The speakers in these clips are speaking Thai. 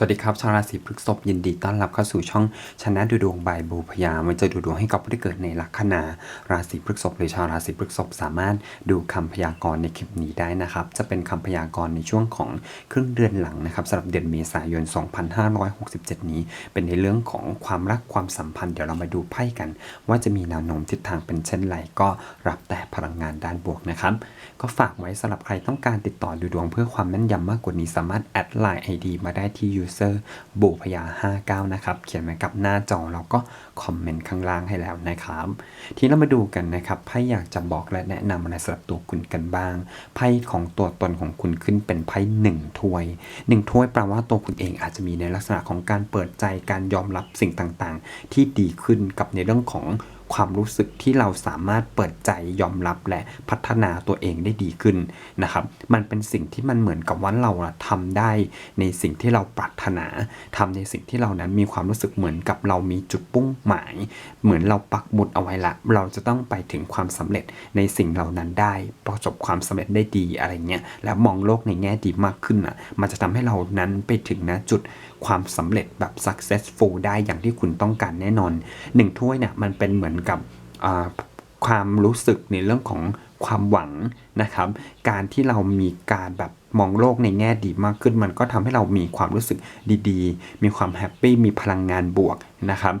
สวัสดีครับชาวราศีพฤษภยินดีต้อนรับเข้าสู่ช่องชนะดูดวงบายบูพยามันจะดูดวงให้กับผู้ที่เกิดในลัคนาราศีพฤษภหรือชาวราศีพฤษภสามารถดูคำพยากรณ์ในคลิปนี้ได้นะครับ จะเป็นคำพยากรณ์ในช่วงของครึ่งเดือนหลังนะครับสำหรับเดือนเมษายน 2567 นี้ เป็นในเรื่องของความรักความสัมพันธ์เดี๋ยวเรามาดูไพ่กัน ว่าจะมีแนวโน้มทิศทางเป็นเช่นไรก็รับแต่พลังงานด้านบวกนะครับก็ฝากไว้สำหรับใครต้องการติดต่อดูดวงเพื่อความแม่นยำมากกว่านี้สามารถแอดไลน์ ID มาได้ที่ user บุพยา 59 นะครับ เขียนไว้กับหน้าจอแล้วก็คอมเมนต์ข้างล่างให้แล้วนะครับ ทีนี้เรามาดูกันนะครับไพ่อยากจะบอกและแนะนำอะไรสำหรับตัวคุณกันบ้าง ไพ่ของตัวตนของคุณขึ้นเป็นไพ่หนึ่งถ้วยหนึ่งถ้วยแปลว่าตัวคุณเองอาจจะมีในลักษณะของการเปิดใจการยอมรับสิ่งต่างๆ ที่ดีขึ้นกับในเรื่องของ ความรู้สึกที่เราสามารถเปิดใจยอมรับและพัฒนาตัวเองได้ดีขึ้นนะครับ มันเป็นสิ่งที่มันเหมือนกับว่าเราอะทำได้ในสิ่งที่เราปรารถนาทำในสิ่งที่เรานั้นมีความรู้สึกเหมือนกับเรามีจุดปุ่งหมาย เหมือนเราปักหมุดเอาไว้ละ เราจะต้องไปถึงความสำเร็จในสิ่งเหล่านั้นได้ ประสบความสำเร็จได้ดีอะไรเงี้ย แล้วมองโลกในแง่ดีมากขึ้นอะ มันจะทำให้เรานั้นไปถึงนะจุดความสำเร็จแบบ successful ได้อย่างที่คุณต้องการแน่นอนหนึ่งถ้วยเนี่ยมันเป็นเหมือนกับความรู้สึกในเรื่องของความหวังนะครับ การที่เรามีการแบบมองโลกในแง่ดีมากขึ้น มันก็ทำให้เรามีความรู้สึกดีๆ มีความแฮปปี้ มีพลังงานบวกนะครับ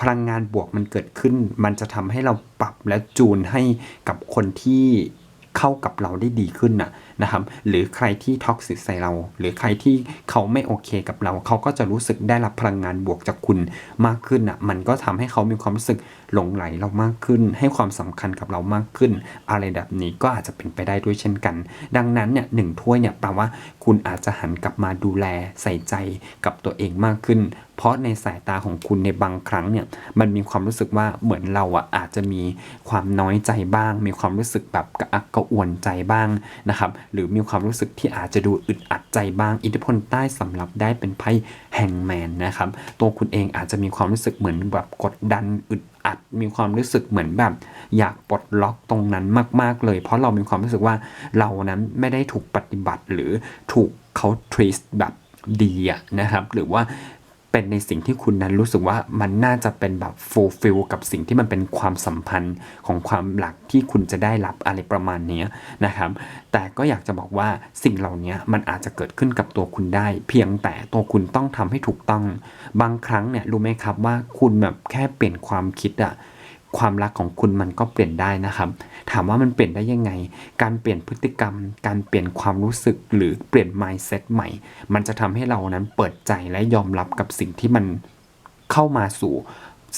พลังงานบวกมันเกิดขึ้น มันจะทำให้เราปรับและจูนให้กับคนที่ เข้ากับเราได้ดีขึ้นน่ะนะครับหรือใครที่ท็อกซิสใส่เรา หรือใครที่เขาไม่โอเคกับเรา เขาก็จะรู้สึกได้รับพลังงานบวกจากคุณมากขึ้นน่ะมันก็ทำให้เขามีความรู้สึก หลงไหลเรามากขึ้น ให้ความสำคัญกับเรามากขึ้น อะไรแบบนี้ก็อาจจะเป็นไปได้ด้วยเช่นกัน ดังนั้นเนี่ยหนึ่งถ้วยเนี่ยแปลว่าคุณอาจจะหันกลับมาดูแลใส่ใจกับตัวเองมากขึ้น เพราะในสายตาของคุณในบางครั้งเนี่ยมันมีความรู้สึกว่าเหมือนเราอะอาจจะมีความน้อยใจบ้าง มีความรู้สึกแบบกระอักกระอ่วนใจบ้างนะครับหรือมีความรู้สึกที่อาจจะดูอึดอัดใจบ้าง อิทธิพลใต้สำหรับได้เป็นไพ่แห่งแมนนะครับตัวคุณเองอาจจะมีความรู้สึกเหมือนแบบกดดันอึด อัด มีความรู้สึกเหมือนแบบอยากปลดล็อกตรงนั้นมากๆเลย เพราะเรามีความรู้สึกว่าเรานั้นไม่ได้ถูกปฏิบัติหรือถูกเขาทรีสแบบดีนะครับ หรือว่า เป็นในสิ่งที่คุณนั้นรู้สึกว่ามันน่าจะเป็นแบบฟูลฟิลกับสิ่งที่มันเป็นความสัมพันธ์ของความหลักที่คุณจะได้รับอะไรประมาณนี้นะครับ แต่ก็อยากจะบอกว่าสิ่งเหล่านี้มันอาจจะเกิดขึ้นกับตัวคุณได้ เพียงแต่ตัวคุณต้องทำให้ถูกต้อง บางครั้งเนี่ยรู้ไหมครับว่าคุณแบบแค่เปลี่ยนความคิดอะ ความรักของคุณมันก็เปลี่ยนได้นะครับ ถามว่ามันเปลี่ยนได้ยังไง การเปลี่ยนพฤติกรรม การเปลี่ยนความรู้สึกหรือเปลี่ยน mindset ใหม่ มันจะทำให้เรานั้นเปิดใจและยอมรับกับสิ่งที่มันเข้ามาสู่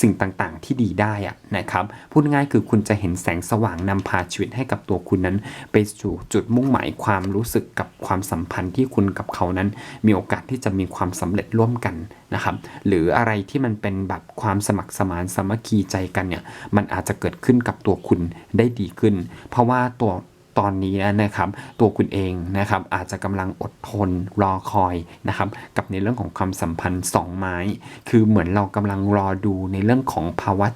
สิ่งต่างๆ ที่ดีได้อะนะครับพูดง่ายคือคุณจะเห็นแสงสว่างนำพาชีวิตให้กับตัวคุณนั้น ไปสู่จุดมุ่งหมายความรู้สึกกับความสัมพันธ์ที่คุณกับเขานั้น มีโอกาสที่จะมีความสำเร็จร่วมกันนะครับหรืออะไรที่มันเป็นแบบความสมัครสมานสามัคคีใจกันเนี่ยมันอาจจะเกิดขึ้นกับตัวคุณได้ดีขึ้น เพราะว่าตัว ตอนนี้นะครับ ตัวคุณเองนะครับอาจจะกำลังอดทนรอคอยนะครับกับในเรื่องของความสัมพันธ์สองไม้ คือเหมือนเรากำลังรอดูในเรื่องของภาวะ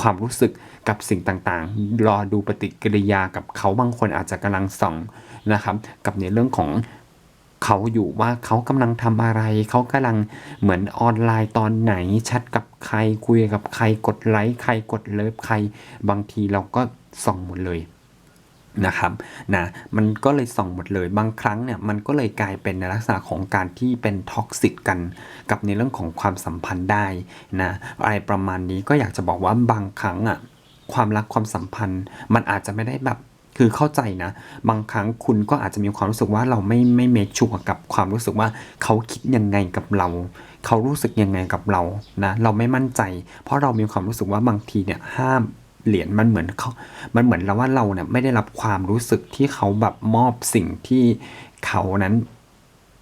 ความรู้สึกกับสิ่งต่างๆ รอดูปฏิกิริยากับเขาบางคนอาจจะกำลังส่องนะครับกับในเรื่องของเขาอยู่ว่าเขากำลังทำอะไร เขากำลังเหมือนออนไลน์ตอนไหนแชทกับใครคุยกับใครกดไลค์ใครกดเลิฟใคร บางทีเราก็ส่องหมดเลย นะครับนะมันก็เลยส่องหมดเลยบางครั้งเนี่ยมันก็เลยกลายเป็นในลักษณะของการที่เป็นท็อกซิกกันกับในเรื่องของความสัมพันธ์ได้นะอะไรประมาณนี้ก็อยากจะบอกว่าบางครั้งอะความรักความสัมพันธ์มันอาจจะไม่ได้แบบคือเข้าใจนะ บางครั้งคุณก็อาจจะมีความรู้สึกว่าเราไม่ไม่เมคชัวร์กับความรู้สึกว่าเขาคิดยังไงกับเรา เขารู้สึกยังไงกับเรานะเราไม่มั่นใจ เพราะเรามีความรู้สึกว่าบางทีเนี่ยห้าม เหรียญมันเหมือนเขามันเหมือนเราว่าเราเนี่ยไม่ได้รับความรู้สึกที่เขาแบบมอบสิ่งที่เขานั้น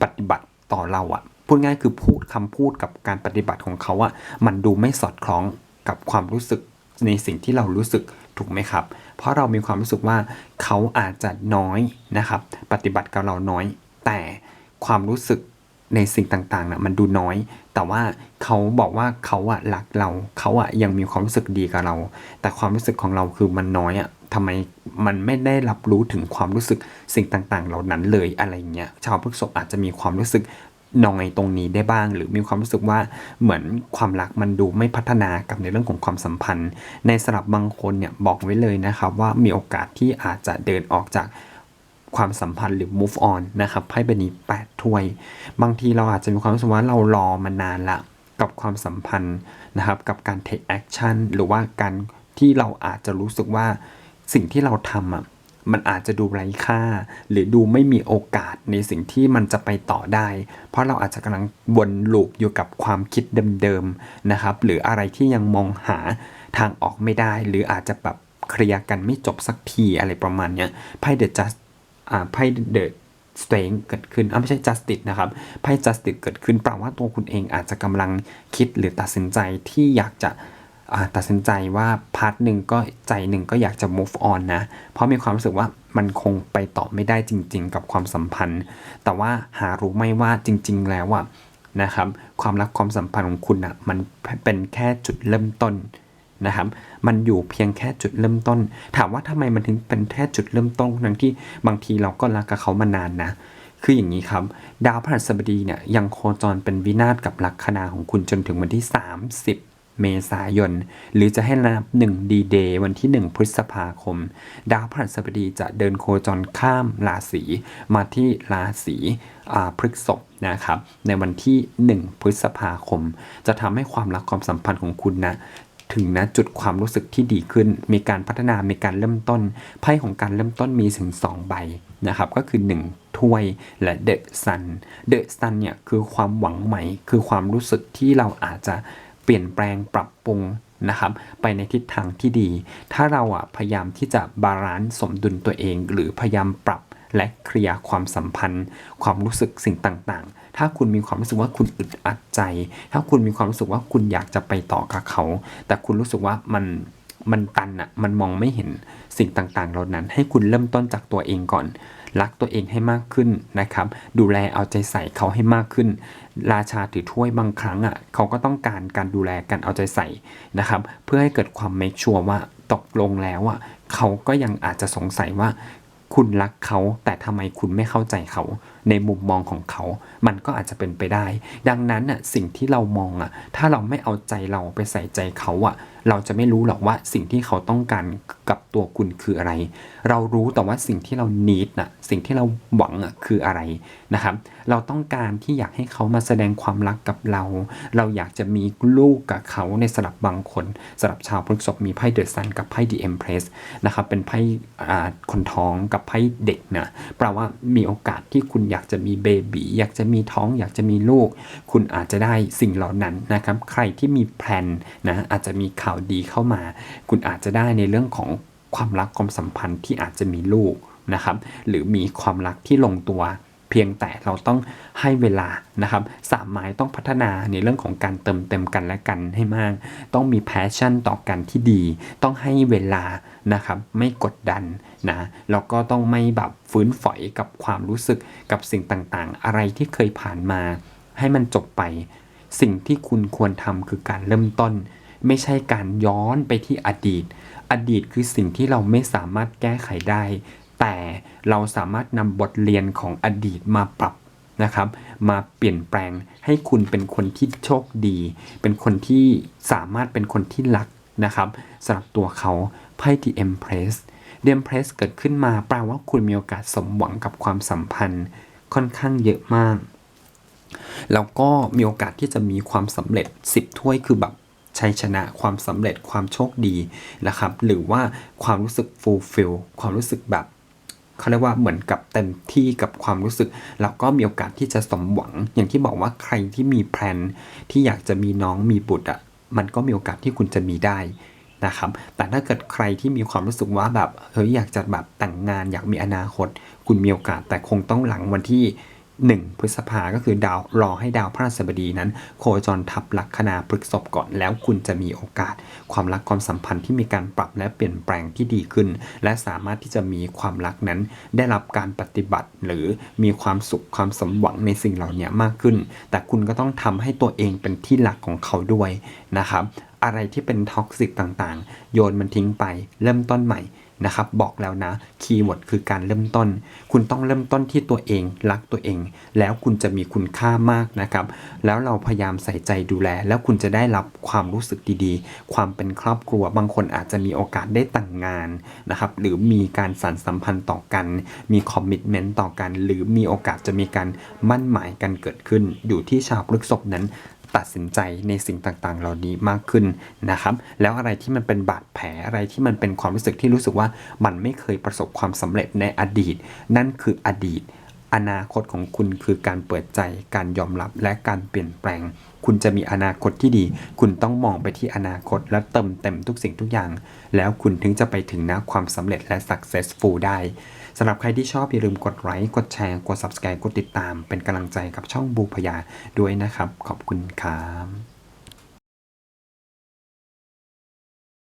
ปฏิบัติต่อเราอะพูดง่ายคือพูดคำพูดกับการปฏิบัติของเขาอะมันดูไม่สอดคล้องกับความรู้สึกในสิ่งที่เรารู้สึกถูกไหมครับ เพราะเรามีความรู้สึกว่าเขาอาจจะน้อยนะครับ ปฏิบัติกับเราน้อย แต่ความรู้สึก ในสิ่งต่างๆนะมันดูน้อย แต่ว่าเขาบอกว่าเขาอะรักเรา เขาอะยังมีความรู้สึกดีกับเรา แต่ความรู้สึกของเราคือมันน้อยอะทำไมมันไม่ได้รับรู้ถึงความรู้สึกสิ่งต่างๆ เหล่านั้นเลยอะไรเงี้ยชาวพฤษภอาจจะมีความรู้สึกนอยตรงนี้ได้บ้าง หรือมีความรู้สึกว่าเหมือนความรักมันดูไม่พัฒนากับในเรื่องของความสัมพันธ์ ในสลับบางคนเนี่ยบอกไว้เลยนะครับว่ามีโอกาสที่อาจจะเดินออกจาก ความสัมพันธ์หรือ move on นะครับไพ่ใบนี้8ถ้วย บางทีเราอาจจะมีความรู้สึกว่าเรารอมานานละกับความสัมพันธ์นะครับ กับการ take action หรือว่าการที่เราอาจจะรู้สึกว่าสิ่งที่เราทำอะมันอาจจะดูไร้ค่า หรือดูไม่มีโอกาสในสิ่งที่มันจะไปต่อได้ เพราะเราอาจจะกำลังวนลูปอยู่กับความคิดเดิมๆนะครับ หรืออะไรที่ยังมองหาทางออกไม่ได้ หรืออาจจะแบบเคลียร์กันไม่จบสักทีอะไรประมาณเนี้ยไพ่เดอะจัส ไพ่เดอะสเตงเกิดขึ้นอ่าไม่ใช่ justice นะครับไพ่ justice เกิดขึ้นแปลว่าตัวคุณเองอาจจะกำลังคิดหรือตัดสินใจที่อยากจะอ่าตัดสินใจว่าพาร์ทหนึ่งก็ใจหนึ่งก็อยากจะ move on นะ เพราะมีความรู้สึกว่ามันคงไปต่อไม่ได้จริง ๆ กับความสัมพันธ์ แต่ว่าหารู้ไม่ว่าจริง ๆ แล้วอะนะครับ ความรักความสัมพันธ์ของคุณอะมันเป็นแค่จุดเริ่มต้น นะครับ มันอยู่เพียงแค่จุดเริ่มต้น ถามว่าทำไมมันถึงเป็นแค่จุดเริ่มต้นทั้งที่บางทีเราก็รักกับเขามานานนะ คืออย่างนี้ครับ ดาวพฤหัสบดีเนี่ยยังโคจรเป็นวินาศกับลัคนาของคุณจนถึงวันที่ 30เมษายน หรือจะให้นับ1ดีเดย์วันที่ 1 พฤษภาคม ดาวพฤหัสบดีจะเดินโคจรข้ามราศีมาที่ราศีพฤษภนะครับ ในวันที่ 1 พฤษภาคม จะทำให้ความรักความสัมพันธ์ของคุณนะ ถึงนะจุดความรู้สึกที่ดีขึ้น มีการพัฒนามีการเริ่มต้นไพ่ของการเริ่มต้นมีถึง 2 ใบนะครับก็คือ 1 ถ้วยและเดอะซันเดอะซันเนี่ยคือความหวังใหม่ คือความรู้สึกที่เราอาจจะเปลี่ยนแปลงปรับปรุงนะครับไปในทิศทางที่ดี ถ้าเราอะพยายามที่จะบาลานซ์สมดุลตัวเอง หรือพยายามปรับและเคลียร์ความสัมพันธ์ ความรู้สึกสิ่งต่างๆ ถ้าคุณมีความรู้สึกว่าคุณอึดอัดใจ ถ้าคุณมีความรู้สึกว่าคุณอยากจะไปต่อกับเขา แต่คุณรู้สึกว่ามันมันตันอะมันมองไม่เห็นสิ่งต่างๆ เหล่านั้น ให้คุณเริ่มต้นจากตัวเองก่อน รักตัวเองให้มากขึ้นนะครับ ดูแลเอาใจใส่เขาให้มากขึ้น ราชาถือถ้วยบางครั้งอะ เขาก็ต้องการการดูแลการเอาใจใส่นะครับ เพื่อให้เกิดความ make sure ว่าตกลงแล้วอะ เขาก็ยังอาจจะสงสัยว่า คุณรักเขาแต่ทำไมคุณไม่เข้าใจเขา ในมุมมองของเขา มันก็อาจจะเป็นไปได้ ดังนั้นน่ะสิ่งที่เรามองอะถ้าเราไม่เอาใจเราไปใส่ใจเขาอะเราจะไม่รู้หรอกว่าสิ่งที่เขาต้องการกับตัวคุณคืออะไร เรารู้แต่ว่าสิ่งที่เรา need น่ะสิ่งที่เราหวังอะคืออะไรนะครับ เราต้องการที่อยากให้เขามาแสดงความรักกับเรา เราอยากจะมีลูกกับเขาในสลับบางคนสลับชาวพฤษภมีไพ่เดอะซันกับไพ่ดีเอ็มเพรสนะครับเป็นไพ่คนท้องกับไพ่เด็กนะแปลว่ามีโอกาสที่คุณอยากจะมีเบบีอยากจะมีท้อง อยากจะมีลูก คุณอาจจะได้สิ่งเหล่านั้นนะครับใครที่มีแพลนนะอาจจะมีข่าวดีเข้ามา คุณอาจจะได้ในเรื่องของความรักความสัมพันธ์ที่อาจจะมีลูกนะครับหรือมีความรักที่ลงตัว เพียงแต่เราต้องให้เวลานะครับสามไม้ต้องพัฒนาในเรื่องของการเติมเต็มกันและกันให้มาก ต้องมีแพชชั่นต่อกันที่ดี ต้องให้เวลานะครับไม่กดดันนะแล้วก็ต้องไม่แบบฟื้นฝอยกับความรู้สึกกับสิ่งต่างๆ อะไรที่เคยผ่านมา ให้มันจบไป สิ่งที่คุณควรทำคือการเริ่มต้น ไม่ใช่การย้อนไปที่อดีต อดีตคือสิ่งที่เราไม่สามารถแก้ไขได้ แต่เราสามารถนำบทเรียนของอดีตมาปรับนะครับ มาเปลี่ยนแปลงให้คุณเป็นคนที่โชคดี เป็นคนที่สามารถเป็นคนที่รักนะครับสำหรับตัวเขาไพ่ที่ Empress เดมเพรสเกิดขึ้นมาแปลว่าคุณมีโอกาสสมหวังกับความสัมพันธ์ค่อนข้างเยอะมาก แล้วก็มีโอกาสที่จะมีความสำเร็จ 10 ถ้วยคือแบบชัยชนะความสำเร็จความโชคดีนะครับ หรือว่าความรู้สึก fulfill ความรู้สึกแบบ เขาเรียกว่าเหมือนกับเต็มที่กับความรู้สึก แล้วก็มีโอกาสที่จะสมหวัง อย่างที่บอกว่าใครที่มีแพลนที่อยากจะมีน้องมีบุตรอะมันก็มีโอกาสที่คุณจะมีได้นะครับ แต่ถ้าเกิดใครที่มีความรู้สึกว่าแบบเฮ้ยอยากจะแบบแต่งงานอยากมีอนาคต คุณมีโอกาสแต่คงต้องหลังวันที่ 1 พฤษภาก็คือดาวรอให้ดาวพฤหัสบดีนั้น โคจรทับลัคนาพฤษภก่อนแล้วคุณจะมีโอกาส ความรักความสัมพันธ์ที่มีการปรับและเปลี่ยนแปลงที่ดีขึ้น และสามารถที่จะมีความรักนั้น ได้รับการปฏิบัติหรือมีความสุขความสมหวังในสิ่งเหล่านี้มากขึ้น แต่คุณก็ต้องทำให้ตัวเองเป็นที่รักของเขาด้วยนะครับอะไรที่เป็นท็อกซิกต่างๆ โยนมันทิ้งไป เริ่มต้นใหม่ นะครับบอกแล้วนะคีย์เวิร์ดคือการเริ่มต้น คุณต้องเริ่มต้นที่ตัวเอง รักตัวเอง แล้วคุณจะมีคุณค่ามากนะครับ แล้วเราพยายามใส่ใจดูแล แล้วคุณจะได้รับความรู้สึกดีๆ ความเป็นครอบครัว บางคนอาจจะมีโอกาสได้แต่งงานนะครับหรือมีการสานสัมพันธ์ต่อกัน มีคอมมิชเมนต์ต่อกัน หรือมีโอกาสจะมีการมั่นหมายกันเกิดขึ้น อยู่ที่ชาวพฤกษภนั้น ตัดสินใจในสิ่งต่างๆ เหล่านี้มากขึ้นนะครับ แล้วอะไรที่มันเป็นบาดแผลอะไรที่มันเป็นความรู้สึกที่รู้สึกว่ามันไม่เคยประสบความสำเร็จในอดีต นั่นคืออดีต อนาคตของคุณคือการเปิดใจ การยอมรับและการเปลี่ยนแปลง คุณจะมีอนาคตที่ดี คุณต้องมองไปที่อนาคตและเติมเต็มทุกสิ่งทุกอย่าง แล้วคุณถึงจะไปถึงนะความสำเร็จและ successful ได้สำหรับใครที่ชอบอย่าลืมกดไลค์กดแชร์ กด subscribe กดติดตาม เป็นกำลังใจกับช่องบูพยาด้วยนะครับ ขอบคุณครับ